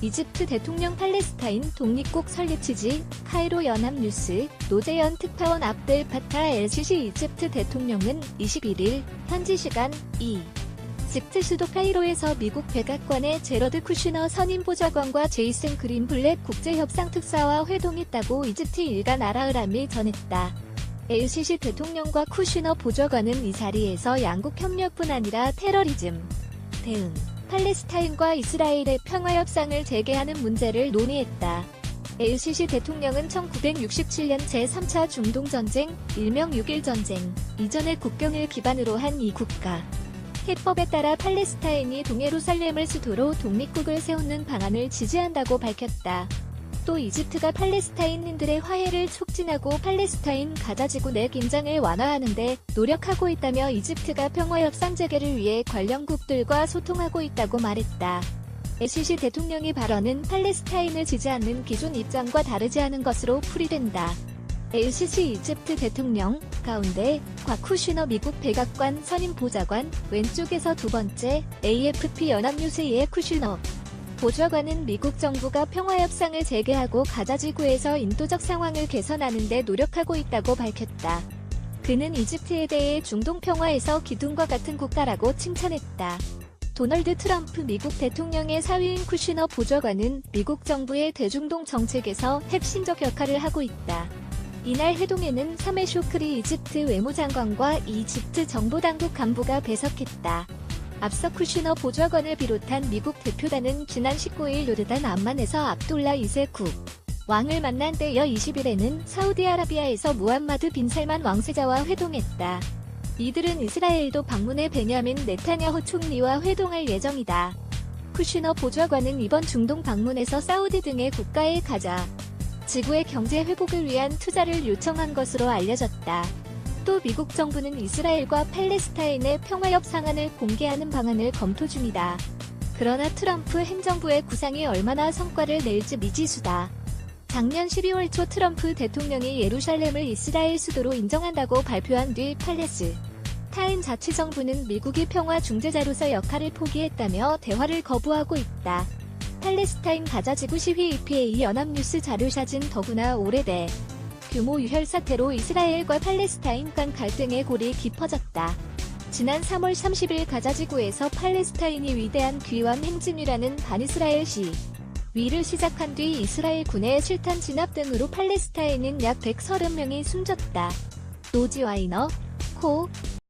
이집트 대통령 팔레스타인 독립국 설립 취지 카이로 연합 뉴스 노재현 특파원 압델 파타 엘시시 이집트 대통령은 21일 현지 시간 2. 이집트 수도 카이로에서 미국 백악관의 제러드 쿠슈너 선임 보좌관과 제이슨 그린블랙 국제협상특사와 회동했다고 이집트 일간 아라흐람이 전했다. LCC 대통령과 쿠슈너 보좌관은 이 자리에서 양국 협력뿐 아니라 테러리즘, 대응, 팔레스타인과 이스라엘의 평화협상을 재개하는 문제를 논의했다. LCC 대통령은 1967년 제3차 중동전쟁, 일명 6.1 전쟁, 이전의 국경을 기반으로 한 이 국가. 해법에 따라 팔레스타인이 동예루살렘을 수도로 독립국을 세우는 방안을 지지한다고 밝혔다. 또 이집트가 팔레스타인인들의 화해를 촉진하고 팔레스타인 가자지구 내 긴장을 완화하는데 노력하고 있다며 이집트가 평화협상 재개를 위해 관련국들과 소통하고 있다고 말했다. LCC 대통령의 발언은 팔레스타인을 지지하는 기존 입장과 다르지 않은 것으로 풀이된다. LCC 이집트 대통령 가운데 곽쿠슈너 미국 백악관 선임 보좌관 왼쪽에서 두 번째 AFP 연합뉴스의 쿠슈너 보좌관은 미국 정부가 평화협상을 재개하고 가자지구에서 인도적 상황을 개선하는 데 노력하고 있다고 밝혔다. 그는 이집트에 대해 중동 평화에서 기둥과 같은 국가라고 칭찬했다. 도널드 트럼프 미국 대통령의 사위인 쿠시너 보좌관은 미국 정부의 대중동 정책에서 핵심적 역할을 하고 있다. 이날 회동에는 사메 쇼크리 이집트 외무장관과 이집트 정보 당국 간부가 배석했다. 앞서 쿠슈너 보좌관을 비롯한 미국 대표단은 지난 19일 요르단 암만에서 압돌라 이세국 왕을 만난 때 이어 20일에는 사우디아라비아에서 무함마드 빈 살만 왕세자와 회동했다. 이들은 이스라엘도 방문해 베냐민 네타냐후 총리와 회동할 예정이다. 쿠슈너 보좌관은 이번 중동 방문에서 사우디 등의 국가에 가자 지구의 경제 회복을 위한 투자를 요청한 것으로 알려졌다. 또 미국 정부는 이스라엘과 팔레스타인의 평화협상안을 공개하는 방안을 검토 중이다. 그러나 트럼프 행정부의 구상이 얼마나 성과를 낼지 미지수다. 작년 12월 초 트럼프 대통령이 예루살렘을 이스라엘 수도로 인정한다고 발표한 뒤 팔레스 타인 자치정부는 미국이 평화 중재자로서 역할을 포기했다며 대화를 거부하고 있다. 팔레스타인 가자지구 시위 EPA 연합뉴스 자료사진 더구나 오래돼 규모 유혈 사태로 이스라엘과 팔레스타인 간 갈등의 골이 깊어졌다. 지난 3월 30일 가자지구에서 팔레스타인이 위대한 귀환 행진이라는 반이스라엘 시 위를 시작한 뒤 이스라엘 군의 실탄 진압 등으로 팔레스타인인 약 130명이 숨졌다. 노지 와이너, 코,